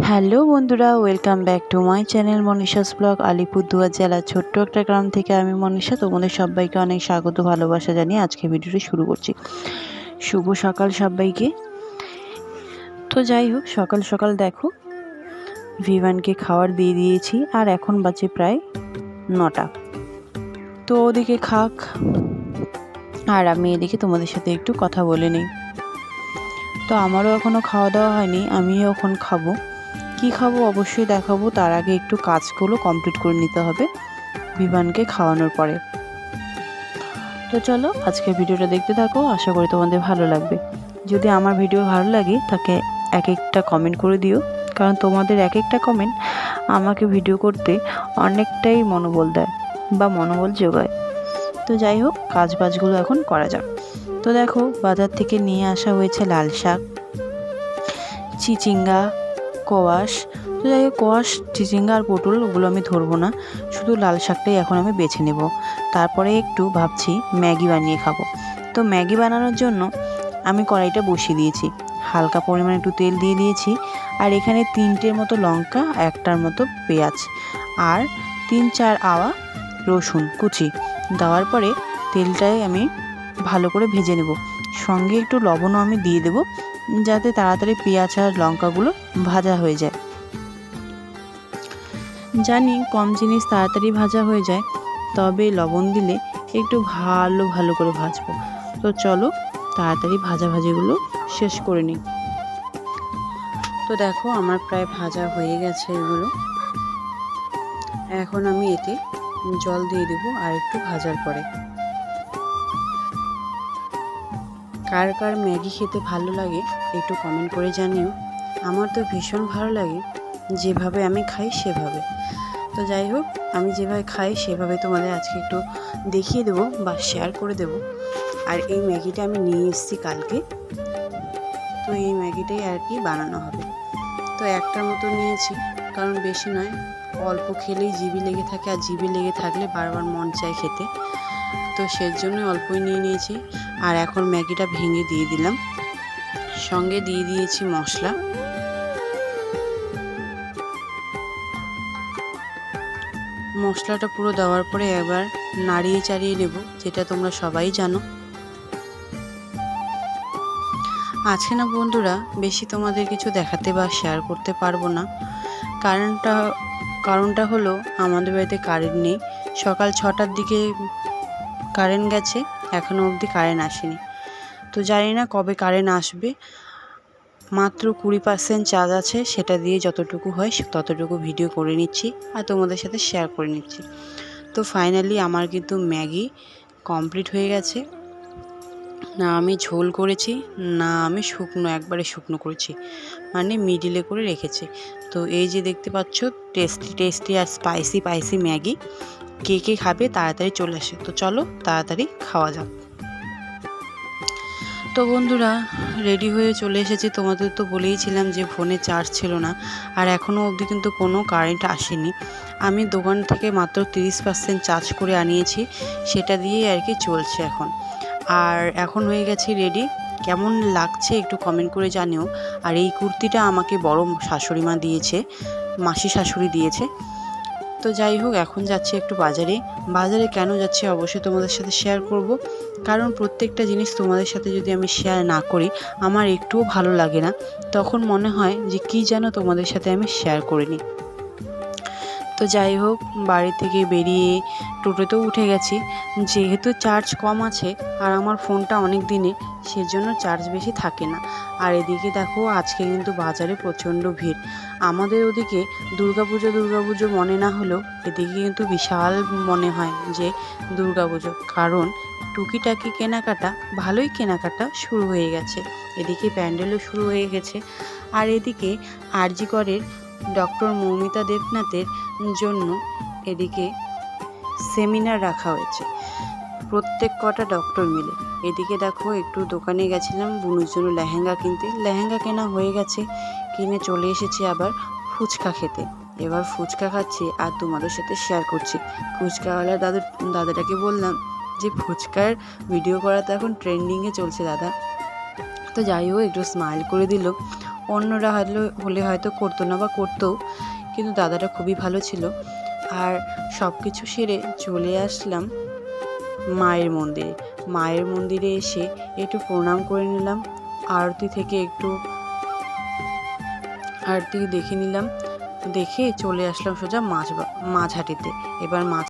Hello বন্ধুরা, welcome back to my channel Manisha's vlog, Alipurduar জেলার ছোট্ট একটা গ্রাম থেকে আমি মনীষা, তোমাদের সবাইকে অনেক স্বাগত, ভালোবাসা জানিয়ে আজকে ভিডিওটি শুরু করছি। শুভ সকাল সবাইকে। তো যাই হোক, সকাল সকাল দেখো, ভিভানকে খাবার দিয়ে দিয়েছি, আর এখন বাজে প্রায় নটা। তো ওদিকে খাক, আর আমি এদিকে তোমাদের সাথে একটু কথা বলে নিই। তো আমারও এখনও খাওয়া দাওয়া হয়নি, আমিও এখন খাব। কি খাব অবশ্যই দেখাবো। তার আগে একটু কাজগুলো কমপ্লিট করে নিতে হবে বিমানকে খাওয়ানোর পরে। তো চলো, আজকের ভিডিওটা দেখতে থাকো। আশা করি তোমাদের ভালো লাগবে। যদি আমার ভিডিও ভালো লাগে, তাকে এক একটা কমেন্ট করে দিও। কারণ তোমাদের এক একটা কমেন্ট আমাকে ভিডিও করতে অনেকটাই মনোবল দেয় বা মনোবল যোগায়। তো যাই হোক কাজ বাজগুলো এখন করা যাক। তো দেখো, বাজার থেকে নিয়ে আসা হয়েছে লাল শাক, চিচিঙ্গা কোয়াশ। তো যাই হোক, কোয়াশ চিচিঙ্গা আর পটল ওগুলো আমি ধরবো না। শুধু লাল শাকটাই এখন আমি বেছে নেব। তারপরে একটু ভাবছি ম্যাগি বানিয়ে খাব। তো ম্যাগি বানানোর জন্য আমি কড়াইটা বসিয়ে দিয়েছি। হালকা পরিমাণে একটু তেল দিয়ে দিয়েছি। আর এখানে তিনটের মতো লঙ্কা, একটার মতো পেঁয়াজ আর তিন চার আওয়া রসুন কুচি। দেওয়ার পরে তেলটাই আমি ভালো করে ভেজে নেব। সঙ্গে একটু লবণও আমি দিয়ে দেবো। যাতে তাড়াতাড়ি পেঁয়াজ আর লঙ্কাগুলো ভাজা হয়ে যায়। জানি কম জিনিস তাড়াতাড়ি ভাজা হয়ে যায়, তবে লবণ দিলে একটু ভালো ভালো করে ভাজবো। তো চলো তাড়াতাড়ি ভাজা ভাজিগুলো শেষ করে নিই। তো দেখো আমার প্রায় ভাজা হয়ে গেছে এগুলো। এখন আমি এতে জল দিয়ে দেবো আর একটু ভাজার পরে। কার কার ম্যাগি খেতে ভালো লাগে একটু কমেন্ট করে জানিও। আমার তো ভীষণ ভালো লাগে, যেভাবে আমি খাই সেভাবে। তো যাই হোক, আমি যেভাবে খাই সেভাবে তোমাদের আজকে একটু দেখিয়ে দেবো বা শেয়ার করে দেবো। আর এই ম্যাগিটা আমি নিয়ে এসেছি কালকে। তো এই ম্যাগিটাই আর কি বানানো হবে। তো একটার মতো নিয়েছি, কারণ বেশি নয়, অল্প খেলেই জিবি লেগে থাকে আর জিবি লেগে থাকলে বারবার মন চায় খেতে। তো সেই সেজন্য অল্পই নিয়ে নিয়েছি। আর এখন ম্যাগিটা ভেঙে দিয়ে দিলাম। সঙ্গে দিয়ে দিয়েছি মশলা। মশলাটা পুরো দেওয়ার পরে এবার নাড়িয়ে চাড়িয়ে নেব, যেটা তোমরা সবাই জানো। আছে না বন্ধুরা, বেশি তোমাদের কিছু দেখাতে বা শেয়ার করতে পারব না। কারণটা কারণটা হলো, আমাদের বাড়িতে কারেন্ট নেই। সকাল ছটার দিকে কারেন্ট গেছে এখনও অবধি কারেন্ট আসেনি। তো জানি না কবে কারেন্ট আসবে। মাত্র কুড়ি পার্সেন্ট চার্জ আছে, সেটা দিয়ে যতটুকু হয় ততটুকু ভিডিও করে নিচ্ছি আর তোমাদের সাথে শেয়ার করে নিচ্ছি। তো ফাইনালি আমার কিন্তু ম্যাগি কমপ্লিট হয়ে গেছে। না আমি ঝোল করেছি, না আমি শুকনো, একবারে শুকনো করেছি। মানে মিডিলে করে রেখেছি। তো এই যে দেখতে পাচ্ছ টেস্টি টেস্টি আর স্পাইসি স্পাইসি ম্যাগি। কে কে খাবে তাড়াতাড়ি চলে আসে। তো চলো তাড়াতাড়ি খাওয়া যাক। তো বন্ধুরা রেডি হয়ে চলে এসেছি। তোমাদের তো বলেইছিলাম যে ফোনে চার্জ ছিল না। আর এখনও অবধি কিন্তু কোনো কারেন্ট আসেনি। আমি দোকান থেকে মাত্র তিরিশ পার্সেন্ট চার্জ করে আনিয়েছি। সেটা দিয়েই আর কি চলছে এখন। আর এখন হয়ে গেছি রেডি কেমন লাগছে একটু কমেন্ট করে জানিও। আর এই কুর্তিটা আমাকে বড় শাশুড়ি মা দিয়েছে, মাসি শাশুড়ি দিয়েছে। তো যাই হোক, এখন যাচ্ছি একটু বাজারে। বাজারে কেন যাচ্ছি অবশ্যই তোমাদের সাথে শেয়ার করব। কারণ প্রত্যেকটা জিনিস তোমাদের সাথে যদি আমি শেয়ার না করি, আমার একটুও ভালো লাগে না। তখন মনে হয় যে কি যেন তোমাদের সাথে আমি শেয়ার করে নিই তো যাই হোক, বাড়ি থেকে বেরিয়ে টোটোতেও উঠে গেছি। যেহেতু চার্জ কম আছে আর আমার ফোনটা অনেক দিনে, সেজন্য চার্জ বেশি থাকে না। আর এদিকে দেখো, আজকে কিন্তু বাজারে প্রচণ্ড ভিড়। আমাদের ওদিকে দুর্গাপুজো দুর্গাপুজো মনে না হলেও এদিকে কিন্তু বিশাল মনে হয় যে দুর্গাপুজো। কারণ টুকিটাকি কেনাকাটা, ভালোই কেনাকাটা শুরু হয়ে গেছে। এদিকে প্যান্ডেলও শুরু হয়ে গেছে। আর এদিকে আরজিকরের ডক্টর মৌমিতা দেবনাথের জন্য এদিকে সেমিনার রাখা হয়েছে। প্রত্যেক কটা ডক্টর মিলে। এদিকে দেখো, একটু দোকানে গেছিলাম, বুনুর জন্য লেহেঙ্গা কিনতে। লেহেঙ্গা কেনা হয়ে গেছে, কিনে চলে এসেছি আবার ফুচকা খেতে। এবার ফুচকা খাচ্ছি আর তোমাদের সাথে শেয়ার করছি। ফুচকাওয়ালা দাদু, দাদাটাকে বললাম যে, ফুচকার ভিডিও করা তো এখন ট্রেন্ডিংয়ে চলছে দাদা। তো যাই হোক, একটু স্মাইল করে দিল। অন্যরা হলে হলে হয়তো করতো না বা করতো, কিন্তু দাদাটা খুবই ভালো ছিল। আর সব কিছু সেরে চলে আসলাম মায়ের মন্দিরে। মায়ের মন্দিরে এসে একটু প্রণাম করে নিলাম, আরতি থেকে একটু আরতি দেখে নিলাম, দেখে চলে আসলাম সোজা মাছ মাঝহাটিতে এবার মাছ